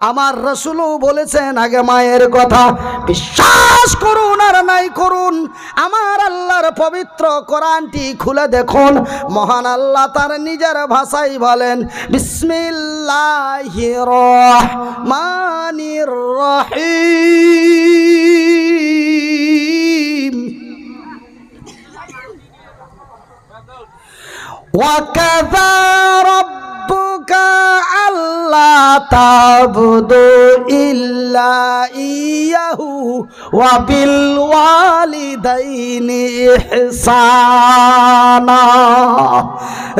আমার রসুলও বলেছেন আগে মায়ের কথা বিশ্বাস করুন আর নাই করুন আমার আল্লাহর পবিত্র কোরআনটি খুলে দেখুন মহান আল্লাহ তার নিজের ভাষাই বলেন বিসমিল্লাহির রহমানির রহিম وكذا কা ইল্লা ইয়াহু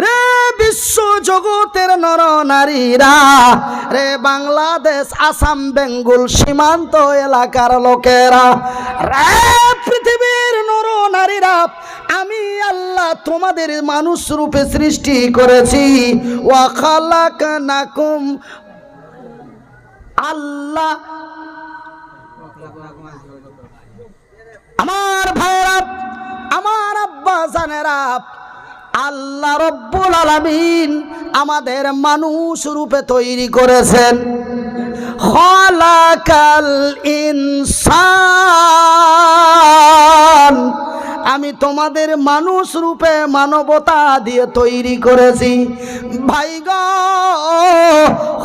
রে বিশ্ব জগতের নর নারীরা, রে বাংলাদেশ, আসাম, বেঙ্গল সীমান্ত এলাকার লোকেরা, রে পৃথিবীর নারীরা, আমি আল্লাহ তোমাদের মানুষ রূপে সৃষ্টি করেছি। নাকুম আল্লাহ আমার ভাইরা আমার আব্বা জানেরা, আল্লাহ রব্বুল আলামিন আমাদের মানুষ রূপে তৈরি করেছেন। খলাকাল ইনসান। আমি তোমাদের মানুষ রূপে মানবতা দিয়ে তৈরি করেছি। ভাই গো,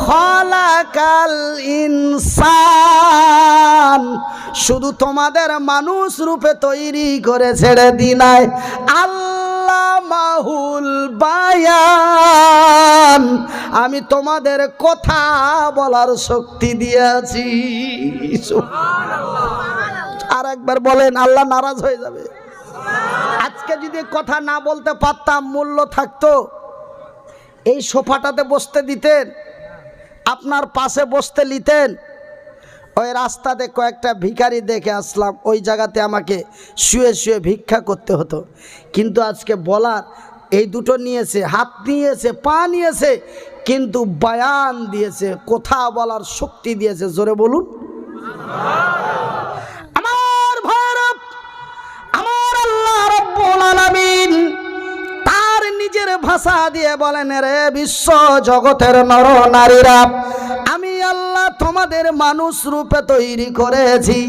খলাকাল ইনসান। শুধু তোমাদের মানুষ রূপে তৈরি করে ছেড়ে দিনায় আল্লাহ মাহুল বায়ান। আমি তোমাদের কথা বলার শক্তি দিয়েছি। আর একবার বলেন, আল্লাহ নারাজ হয়ে যাবে। আজকে যদি কথা না বলতে পারতাম, মূল্য থাকতো। এই সোফাটাতে বসতে দিতেন, আপনার পাশে বসতে নিতেন। ওই রাস্তাতে কয়েকটা ভিখারি দেখে আসলাম, ওই জায়গাতে আমাকে শুয়ে শুয়ে ভিক্ষা করতে হতো। কিন্তু আজকে বলার এই দুটো নিয়েছে, হাত নিয়েছে, পা নিয়েছে, কিন্তু বায়ান দিয়েছে, কথা বলার শক্তি দিয়েছে। জোরে বলুন। ভাষা দিয়ে বলেন রে বিশ্ব জগতের নর নারীরা তোমাদের মানুষ রূপে তৈরি করেছি।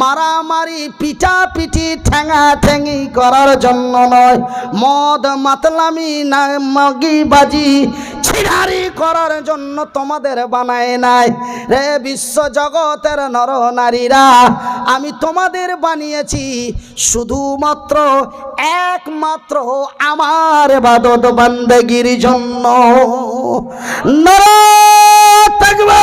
মারামারি পিঠা পিঠি ঠেঙা ঠেঙি করার জন্য নয়। মদ, মাতলামি, না মগি বাজি ছিড়ারি করার জন্য তোমাদের বানায় নাই। রে বিশ্ব জগতের নর নারীরা, আমি তোমাদের বানিয়েছি। শুধুমাত্র একমাত্র আমার বাদত বান্দেগির জন্য। নারায়ণ থাকবে!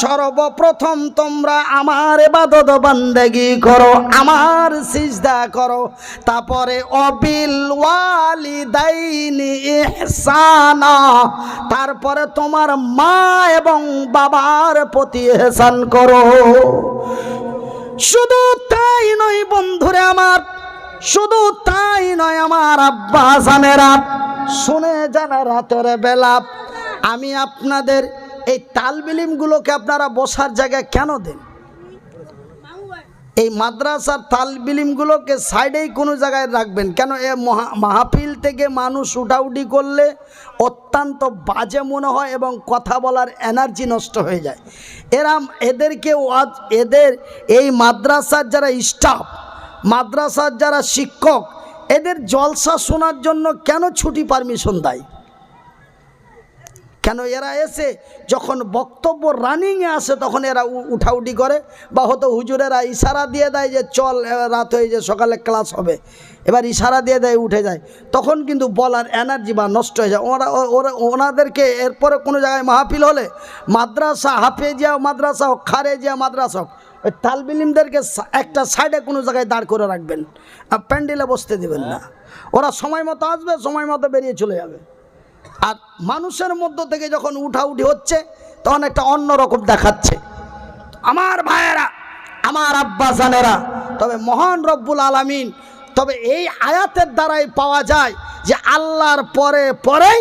সর্বপ্রথম তোমরা আমার এবাদত বান্দেগি করো, আমার সিজদা করো। তারপরে অবিল ওয়ালিদাইনি ইহসানা। তারপরে তোমার মা এবং বাবার প্রতি এহসান করো। শুধু তাই নয় বন্ধুরে আমার, শুধু তাই নয় আমার আব্বা জানেরা শুনে জানা রাতের বেলা, আমি আপনাদের এই তালবিলিমগুলোকে আপনারা বসার জায়গায় কেন দেন? এই মাদ্রাসার তালবিলিমগুলোকে সাইডেই কোনো জায়গায় রাখবেন। কেন এ মহা, মাহফিল থেকে মানুষ উঠাউটি করলে অত্যন্ত বাজে মনে হয় এবং কথা বলার এনার্জি নষ্ট হয়ে যায়। এরা এদেরকে এদের এই মাদ্রাসার যারা স্টাফ, মাদ্রাসার যারা শিক্ষক, এদের জলসা শোনার জন্য কেন ছুটি পারমিশন দেয়? কেন এরা এসে যখন বক্তব্য রানিংয়ে আসে তখন এরা উঠাউটি করে? বা হয়তো হুজুরেরা ইশারা দিয়ে দেয় যে চল রাত হয়ে যে সকালে ক্লাস হবে। এবার ইশারা দিয়ে দেয়, উঠে যায়। তখন কিন্তু বলার এনার্জি বা নষ্ট হয়ে যায়। ওরা ওরা, ওনাদেরকে এরপরে কোনো জায়গায় মাহফিল হলে মাদ্রাসা, হাফেজিয়া মাদ্রাসা হোক, খারেজিয়া মাদ্রাসা হোক, ওই তালবিলিমদেরকে একটা সাইডে কোনো জায়গায় দাঁড় করে রাখবেন। আর প্যান্ডেলে বসতে দেবেন না। ওরা সময় মতো আসবে, সময় মতো বেরিয়ে চলে যাবে। আর মানুষের মধ্য থেকে যখন উঠাউঠি হচ্ছে, তখন একটা অন্য রকম দেখাচ্ছে। আমার ভাইয়েরা, আমার আব্বা জানেরা, তবে মহান রব্বুল আলামিন, তবে এই আয়াতের দ্বারাই পাওয়া যায় যে আল্লাহর পরে পরেই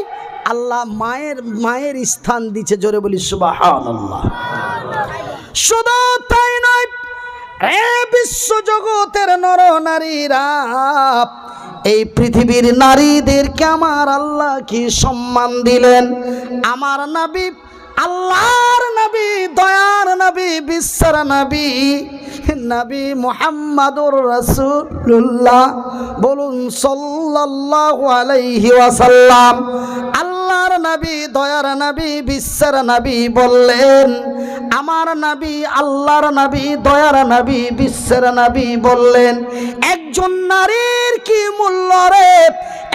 আল্লাহ মায়ের মায়ের স্থান দিচ্ছে জোরে বলি সুবাহ শুধু তাই নয় বিশ্ব জগতের নর নারীরা এই পৃথিবীর নারীদেরকে আমার আল্লাহ কি সম্মান দিলেন? আমার নবী, আল্লাহর নবী, দয়ার নবী, বিশ্বের নবী নবী মুহাম্মাদুর রাসূলুল্লাহ। বলুন সাল্লাল্লাহু আলাইহি ওয়াসাল্লাম, আল্লাহর নবী, দয়ার নবী, বিশ্বের নবী বললেন, আমার নবী, আল্লাহর নবী, দয়ার নবী, বিশ্বের নবী বললেন একজন নারীর কি মূল্য রে?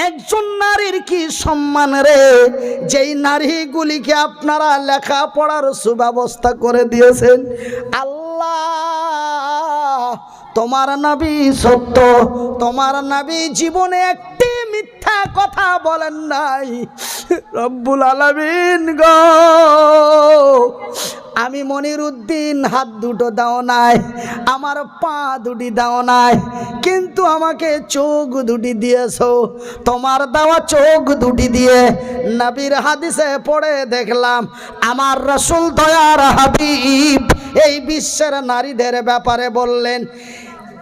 একজন নারীর কি সম্মান রে? যেই নারীগুলিকে আপনারা লেখাপড়ার সুব্যবস্থা করে দিয়েছেন, আল্লাহ তোমার নবী সত্য, তোমার নাবি জীবনে একটি মিথ্যা কথা বলেন নাই। রব্বুল আলামিন গ, আমি মনির উদ্দিন হাত দুটো দাও নাই, আমার পা দুটি দাও নাই, কিন্তু আমাকে চোখ দুটি দিয়েছ। তোমার দেওয়া চোখ দুটি দিয়ে নবীর হাদিসে পড়ে দেখলাম, আমার রসুল দয়ার হাবিব। এই বিশ্বের নারীদের ব্যাপারে বললেন,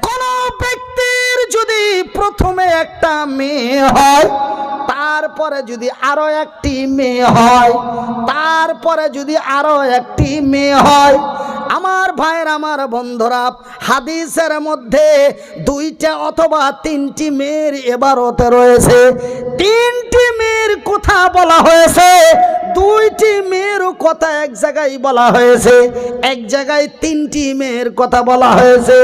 কোন ব্যক্তির যদি প্রথমে একটা মেয়ে হয়, তারপরে যদি আরও একটি মেয়ে হয়, তারপরে যদি আরও একটি মেয়ে হয়, আমার ভাইয়ের, আমার বন্ধুরা, হাদিসের মধ্যে দুইটা অথবা তিনটি মেয়ের এবারতে রয়েছে। তিনটি মেয়ের কথা বলা হয়েছে, দুইটি মেয়ের কথা এক জায়গায় বলা হয়েছে, এক জায়গায় তিনটি মেয়ের কথা বলা হয়েছে।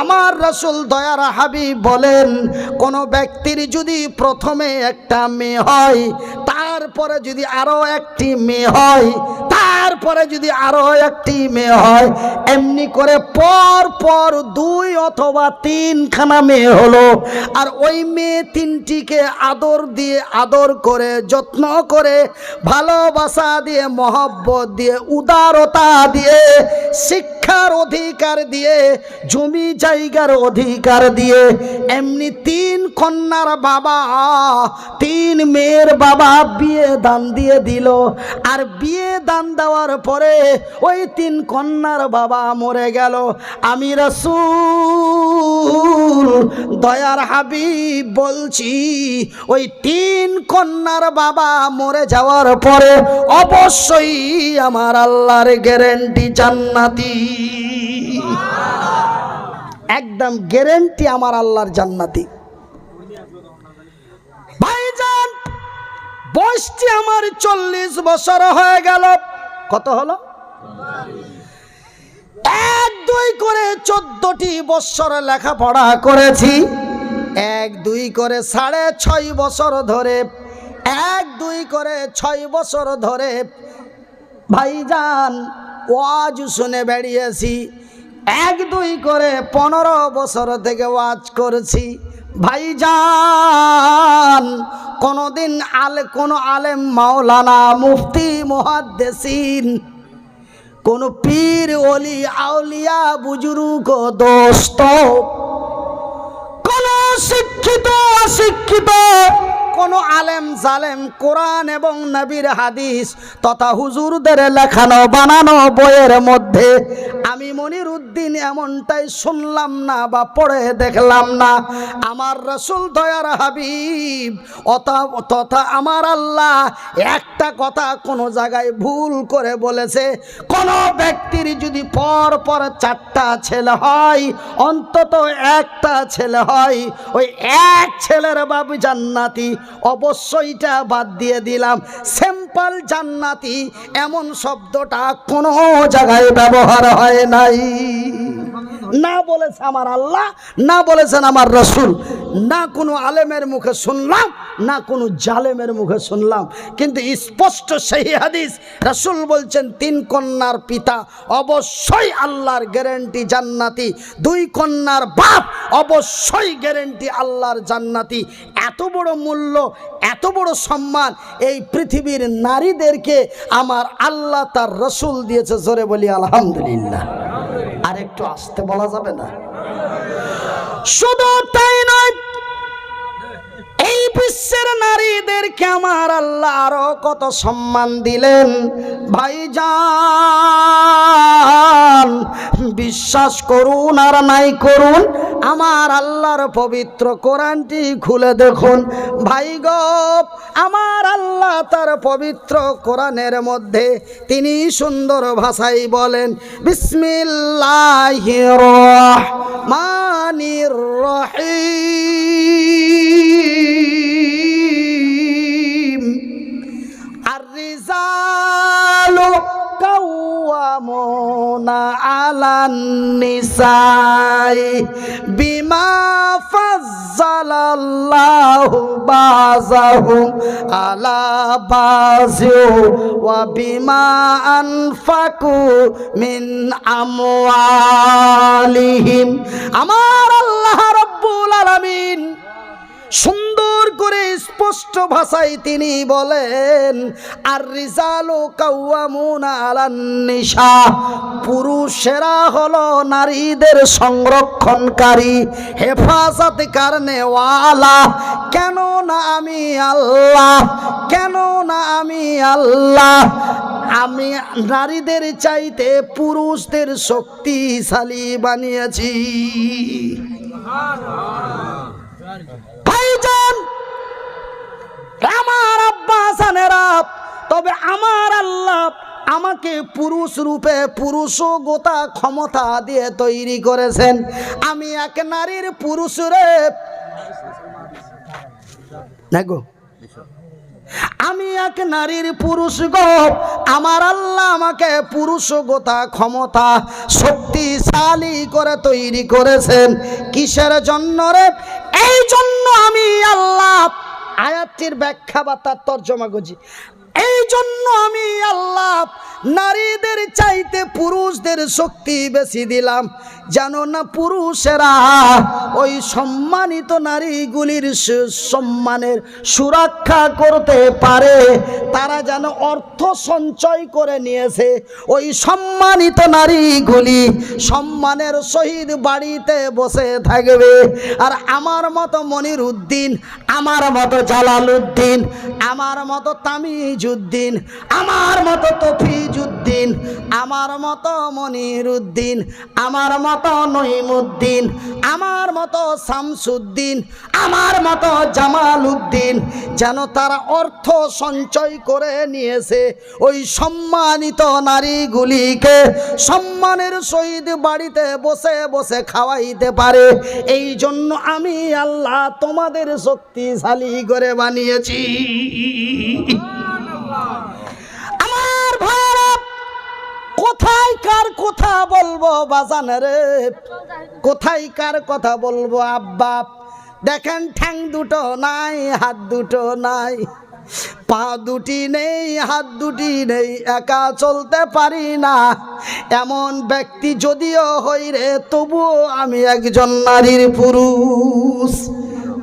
আমার রসুল দয়ার হাবিব বলেন, কোন ব্যক্তির যদি প্রথমে একটা মেয়ে হয়, তারপরে যদি আরও একটি মেয়ে হয়, তারপরে যদি আরও একটি মেয়ে হয়, এমনি করে পর পর দুই অথবা তিনখানা মেয়ে হলো। আর ওই মেয়ে তিনটিকে আদর দিয়ে আদর করে, যত্ন করে, ভালোবাসা দিয়ে মহব্বত দিয়ে, উদারতা দিয়ে, শিক্ষার অধিকার দিয়ে, জমি জায়গার অধিকার দিয়ে, এমনি তিন কন্যার বাবা, তিন মেয়ের বাবা বিয়ে দান দিয়ে দিল। আর বিয়ে দান দেওয়ার পরে ওই তিন কন্যার বাবা মরে গেল। আমি রসুল, দয়ার হাবিব বলছি, ওই তিন কন্যার বাবা মরে যাওয়ার পরে অবশ্যই আমার আল্লাহর গ্যারেন্টি জান্নাতি। একদম গ্যারেন্টি আমার আল্লাহর জান্নাতি। ভাইজান, বয়সটি আমার চল্লিশ বছর হয়ে গেল। কত হলো? এক, দুই করে চোদ্দটি বছর লেখাপড়া করেছি। এক, দুই করে সাড়ে ছয় বছর ধরে, এক, দুই করে ছয় বছর ধরে ভাইজান, ওয়াজ শুনে বেরিয়েছি। এক, দুই করে পনেরো বছর থেকে ওয়াজ করেছি। ভাইজান, কোনোদিন আলে, কোনো আলেম মাওলানা মুফতি মহাদ্দেসিন, কোন পীর অলি আউলিয়া, বুজুর্গ দোস্ত, কোন শিক্ষিত, অশিক্ষিত কোন আলেম, জালেম, কোরআন এবং নবীর হাদিস তথা হুজুরদের লেখানো, বানানো বইয়ের মধ্যে আমি মনির উদ্দিন এমনটাই শুনলাম না বা পড়ে দেখলাম না। আমার রসুল দয়ার হাবিব তথা আমার আল্লাহ একটা কথা কোনো জায়গায় ভুল করে বলেছে। কোনো ব্যক্তির যদি পর পর চারটা ছেলে হয়, অন্তত একটা ছেলে হয়, ওই এক ছেলের বাবু জান্নাতি। অবশ্যইটা বাদ দিয়ে দিলাম। সিম্পল জান্নাতি এমন শব্দটা কোনো জায়গায় ব্যবহার হয় নাই। না বলেছে আমার আল্লাহ, না বলেছেন আমার রসুল। না কোনো আলেমের মুখে শুনলাম, না কোনো জালেমের মুখে শুনলাম। কিন্তু স্পষ্ট সেই হাদিস, রসুল বলছেন, তিন কন্যার পিতা অবশ্যই আল্লাহর গ্যারেন্টি জান্নাতি। দুই কন্যার বাপ অবশ্যই গ্যারেন্টি আল্লাহর জান্নাতি। এত বড় মূল্য, এত বড় সম্মান এই পৃথিবীর নারীদেরকে আমার আল্লাহ তার রসুল দিয়েছে, জোরে বলি আলহামদুলিল্লাহ। আর একটু আসতে বলা যাবে না। শুধু তাই নয় বিশ্বের নারীদেরকে আমার আল্লাহ আরও কত সম্মান দিলেন। ভাইজান, বিশ্বাস করুন আর নাই করুন, আমার আল্লাহর পবিত্র কোরআনটি খুলে দেখুন। ভাই আমার আল্লাহ তার পবিত্র কোরআনের মধ্যে তিনি সুন্দর ভাষাই বলেন, বিসমিল্লাহির রহমানির রহিম। বিমা ফাজ্জালাল্লাহু বাযাহুম আলা বাযিউ ওয়া বিমা আনফাকু মিন আমওয়ালিহিম। আমার আল্লাহ স্পষ্ট ভাষায় তিনি বলেন আর রিজালো কাউয়ামুনা আলান নিশা পুরুষেরা হলো নারীদের সংরক্ষণকারী, হেফাজত কারণে ওয়ালা কেন না আমি আল্লাহ কেন না আমি আল্লাহ। আমি নারীদের চাইতে পুরুষদের শক্তিশালী বানিয়েছি। তবে আমার আল্লাহ আমাকে পুরুষ রূপে পুরুষ গোতা ক্ষমতা দিয়ে তৈরি করেছেন। আমি এক নারীর পুরুষ রে। গো। আমি এক নারীর পুরুষ গো। আমার আল্লাহ আমাকে পুরুষ গোতা ক্ষমতা, শক্তিশালী করে তৈরি করেছেন। কিসের জন্য রে? এই জন্য আমি আল্লাহ আয়াতটির ব্যাখ্যা বা তার তর্জমা করছি জন্য আমি আল্লাহ নারীদের চাইতে পুরুষদের শক্তি বেশি দিলাম। জানো না পুরুষেরা ওই সম্মানিত নারীগুলির সম্মানের সুরক্ষা করতে পারে, তারা যেন অর্থ সঞ্চয় করে নিয়েছে। ওই সম্মানিত নারীগুলি সম্মানের সহিত বাড়িতে বসে থাকবে। আর আমার মতো মনির উদ্দিন আমার মতো জালাল উদ্দিন আমার মতো তামিজ উদ্দিন আমার মতো তফিজুদ্দিন, আমার মতো মনির উদ্দিন আমার মতো নইমুদ্দিন আমার মতো শামসুদ্দিন, আমার মতো জামাল উদ্দিন যেন তারা অর্থ সঞ্চয় করে নিয়েছে ওই সম্মানিত নারীগুলিকে। সম্মানের সহিত বাড়িতে বসে বসে খাওয়াইতে পারে। এই জন্য আমি আল্লাহ তোমাদের শক্তিশালী করে বানিয়েছি আমার ভাইরা কোথায় কার কথা বলব বাজান রে? কোথায় কার কথা বলব আব্বা? দেখেন ঠ্যাং দুটো নাই, হাত দুটো নাই। পা দুটি নেই, হাত দুটি নেই, একা চলতে পারি না। এমন ব্যক্তি যদিও হই রে, তবুও আমি একজন নারীর পুরুষ।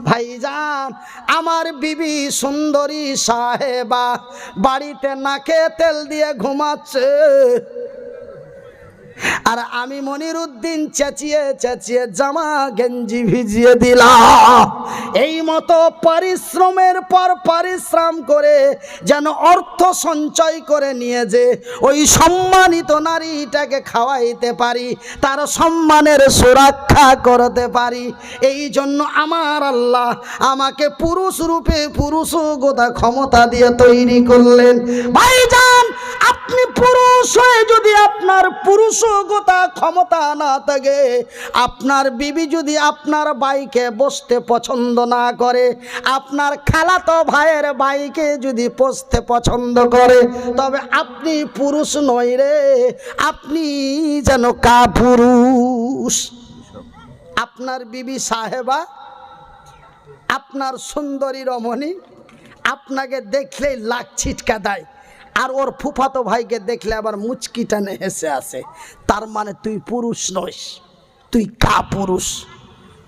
ভাইজান আমার বিবি সুন্দরী সাহেবা বাড়িতে নাকে তেল দিয়ে ঘুমাচ্ছে। আর আমি মনির উদ্দিন চেঁচিয়ে চেঁচিয়ে জামা গেঞ্জি ভিজিয়ে দিলাম। এই মতো পরিশ্রমের পর পরিশ্রম করে যেন অর্থ সঞ্চয় করে নিয়ে যে ওই সম্মানিত নারীটাকে খাওয়াইতে পারি, তার সম্মানের সুরক্ষা করতে পারি। এই জন্য আমার আল্লাহ আমাকে পুরুষ রূপে পুরুষ গোদা ক্ষমতা দিয়ে তৈরি করলেন। ভাইজান, আপনি পুরুষ হয়ে যদি আপনার পুরুষগতা ক্ষমতা না থাকে। আপনার বিবি যদি আপনার বাইকে বসতে পছন্দ না করে, আপনার খালাতো ভাইয়ের বাইকে যদি বসতে পছন্দ করে, তবে আপনি পুরুষ নয় রে, আপনি যেন কা পুরুষ আপনার বিবি সাহেবা, আপনার সুন্দরী রমণী, আপনাকে দেখলেই লাখ ছিটকা দেয়। আর ওর ফুফাতো ভাইকে দেখলে আবার মুচকিটা হেসে আসে। তার মানে তুই পুরুষ নইস। তুই কা পুরুষ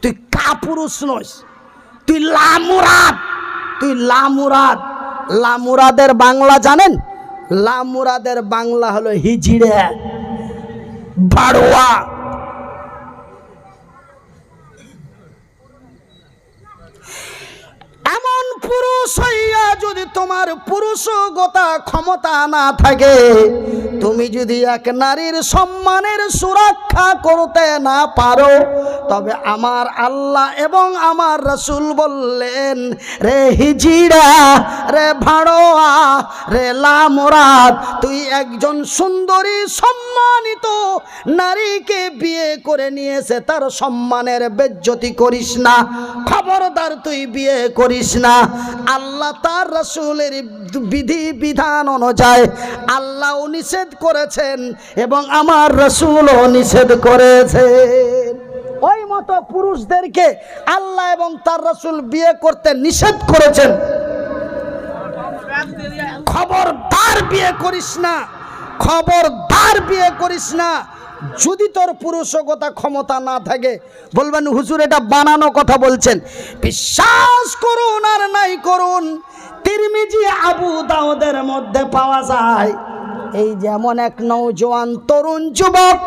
তুই কা পুরুষ নইস। তুই লামুরাদ। তুই লামুরাদ। লামুরাদের বাংলা জানেন? লামুরাদের বাংলা হলো হিজিড়ে। বাড়োয়া পুরুষ হইয়া যদি তোমার পুরুষগতা ক্ষমতা না থাকে তুমি যদি এক নারীর সম্মানের সুরক্ষা করতে না পারো তবে আমার আল্লাহ এবং আমার রসুল বললেন, রে হিজিরা, রে ভাড়োয়া, রে লামরাত, তুই একজন সুন্দরী সম্মানিত নারীকে বিয়ে করে নিয়েছে, তার সম্মানের বেজ্জতি করিস না, খবরদার তুই বিয়ে করিস না। আল্লাহ তার রসুলের বিধি বিধান অনুযায়ী আল্লাহ নিষেধ করেছেন এবং আমার রসুলও নিষেধ করেছেন মতো পুরুষদেরকে আল্লাহ এবং তার রসুল বিয়ে করতে নিষেধ করেছেন। খবরদার বিয়ে করিস না, খবরদার বিয়ে করিস না। যদি তোর পুরুষগতা ক্ষমতা না থাকে, বলবেন, হুজুর, এটা বানানো কথা বলছেন। বিশ্বাস করুন আর নাই করুন, তিরমিজি আবু দাউদের মধ্যে পাওয়া যায়। এই যেমন এক নৌজওয়ান তরুণ যুবক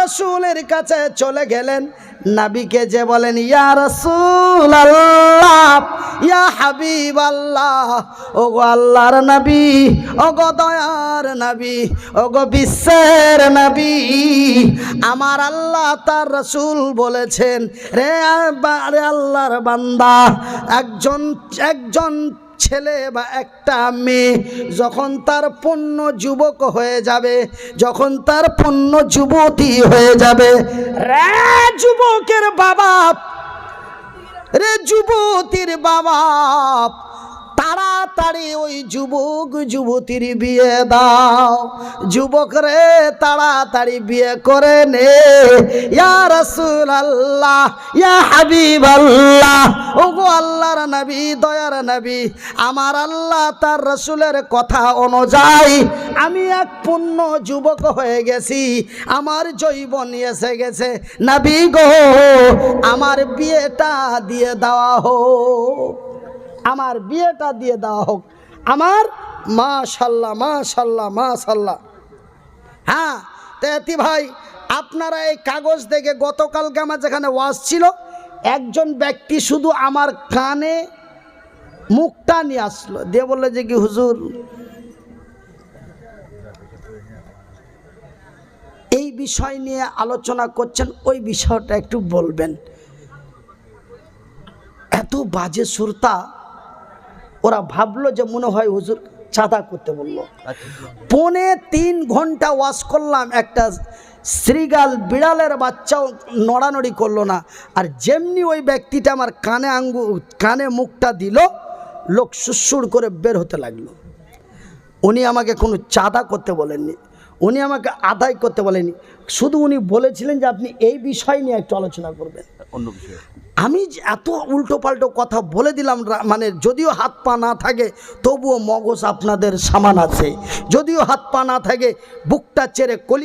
রসুলের কাছে চলে গেলেন। নাবিকে যে বলেন, ইয়া রসুল আল্লাহ ইয়া হাবিব আল্লাহ ও গো আল্লাহর নবী ও গো দয়ার নবী ও গো বিশ্বের নবী, আমার আল্লাহ তার রসুল বলেছেন, রে আল্লাহর বান্দা, একজন একজন ছেলে বা একটা মেয়ে, যখন তার পণ্য যুবক হয়ে যাবে, যখন তার পণ্য যুবতী হয়ে যাবে, রে যুবকের বাবা, রে যুবতীর বাবা তাড়াতাড়ি ওই যুবক, যুবতীর বিয়ে দাও। যুবক রে, তাড়াতাড়ি বিয়ে করে নে। ইয়া রাসূল আল্লাহ ইয়া হাবিব আল্লাহ ওগো আল্লাহর নবী, দয়ার নবী, আমার আল্লাহ তার রসুলের কথা অনুযায়ী আমি এক পূর্ণ যুবক হয়ে গেছি। আমার জৈবন এসে গেছে। নবী গো, আমার বিয়েটা দিয়ে দেওয়া হোক। আমার বিয়েটা দিয়ে দেওয়া হোক। আমার মা শাল্লা মা মাশাল্লাহ মাশাল্লাহ মাশাল্লাহ। হ্যাঁ তেতি ভাই, আপনারা এই কাগজ দেখে গতকালকে আমার যেখানে ওয়াজ ছিল, একজন ব্যক্তি শুধু আমার কানে মুখটা নিয়ে আসলো। দিয়ে বলল যে কি হুজুর, এই বিষয় নিয়ে আলোচনা করছেন, ওই বিষয়টা একটু বলবেন। এত বাজে সুরতা ওরা ভাবলো যে মনে হয় হুজুর চাঁদা করতে বলল। পৌনে তিন ঘণ্টা ওয়াশ করলাম একটা শ্রীগাল বিড়ালের বাচ্চাও নড়ানড়ি করল না। আর যেমনি ওই ব্যক্তিটা আমার কানে আঙ্গু কানে মুখটা দিল লোক সুসুর করে বের হতে লাগল। উনি আমাকে কোনো চাঁদা করতে বলেননি উনি আমাকে আদায় করতে বলেনি শুধু উনি বলেছিলেন যে আপনি এই বিষয় নিয়ে একটু আলোচনা করবেন। অন্য বিষয়ে। আমি এত উল্টো পাল্টো কথা বলে দিলাম মানে যদিও হাত পা না থাকে, তবুও মগজ আপনাদের সামান আছে। যদিও হাত পা না থাকে, বুকটা চেরে কলি